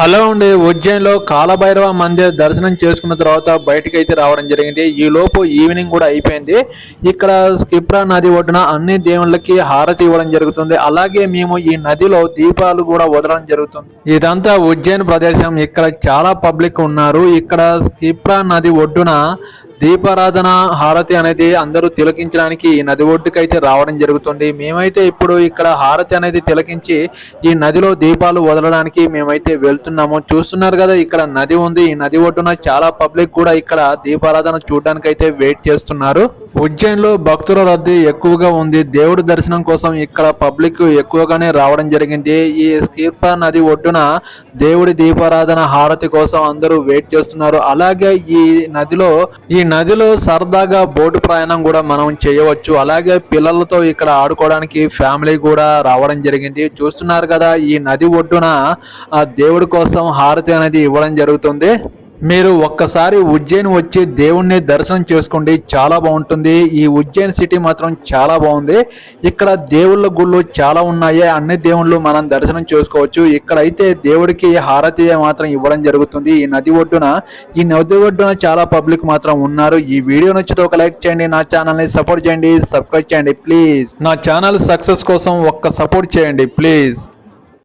Hello అండి ఉజ్జయిన్లో కాలభైరవ మందిర్ దర్శనం చేసుకున్న తర్వాత బయటికి అయితే రావడం జరిగింది. ఈ లోపు ఈవినింగ్ కూడా అయిపోయింది. ఇక్కడ స్కిప్రా నది ఒడ్డున అన్ని దేవుళ్ళకి హారతి ఇవ్వడం జరుగుతుంది. అలాగే మేము ఈ నదిలో దీపాలు కూడా వదలడం జరుగుతుంది. ఇదంతా ఉజ్జయిన్ ప్రదేశం. ఇక్కడ చాలా పబ్లిక్ ఉన్నారు. ఇక్కడ స్కిప్రా నది ఒడ్డున దీపారాధన హారతి అనేది అందరూ తిలకించడానికి ఈ నది ఒడ్డుకైతే రావడం జరుగుతుంది. మేమైతే ఇప్పుడు ఇక్కడ హారతి అనేది తిలకించి ఈ నదిలో దీపాలు వదలడానికి మేమైతే వెళ్తున్నాము. చూస్తున్నారు కదా ఇక్కడ నది ఉంది. ఈ నది ఒడ్డున చాలా పబ్లిక్ కూడా ఇక్కడ దీపారాధన చూడడానికి అయితే వెయిట్ చేస్తున్నారు. ఉజ్జయిన్లో భక్తుల రద్దీ ఎక్కువగా ఉంది. దేవుడి దర్శనం కోసం ఇక్కడ పబ్లిక్ ఎక్కువగానే రావడం జరిగింది. ఈ స్కీర్ప నది ఒడ్డున దేవుడి దీపారాధన హారతి కోసం అందరూ వెయిట్ చేస్తున్నారు. అలాగే ఈ నదిలో ఈ నదిలో సరదాగా బోటు ప్రయాణం కూడా మనం చేయవచ్చు. అలాగే పిల్లలతో ఇక్కడ ఆడుకోవడానికి ఫ్యామిలీ కూడా రావడం జరిగింది. చూస్తున్నారు కదా ఈ నది ఒడ్డున ఆ దేవుడి కోసం హారతి అనేది ఇవ్వడం జరుగుతుంది. మీరు ఒక్కసారి ఉజ్జయిన్ వచ్చి దేవుణ్ణి దర్శనం చేసుకోండి. చాలా బాగుంటుంది. ఈ ఉజ్జయిన్ సిటీ మాత్రం చాలా బాగుంది. ఇక్కడ దేవుళ్ళ గుళ్ళు చాలా ఉన్నాయి. అన్ని దేవుళ్ళు మనం దర్శనం చేసుకోవచ్చు. ఇక్కడైతే దేవుడికి హారతి మాత్రం ఇవ్వడం జరుగుతుంది. ఈ నది ఒడ్డున ఈ నది ఒడ్డున చాలా పబ్లిక్ మాత్రం ఉన్నారు. ఈ వీడియో నచ్చితే ఒక లైక్ చేయండి. నా ఛానల్ని సపోర్ట్ చేయండి. సబ్స్క్రైబ్ చేయండి. ప్లీజ్. నా ఛానల్ సక్సెస్ కోసం ఒక్క సపోర్ట్ చేయండి. ప్లీజ్.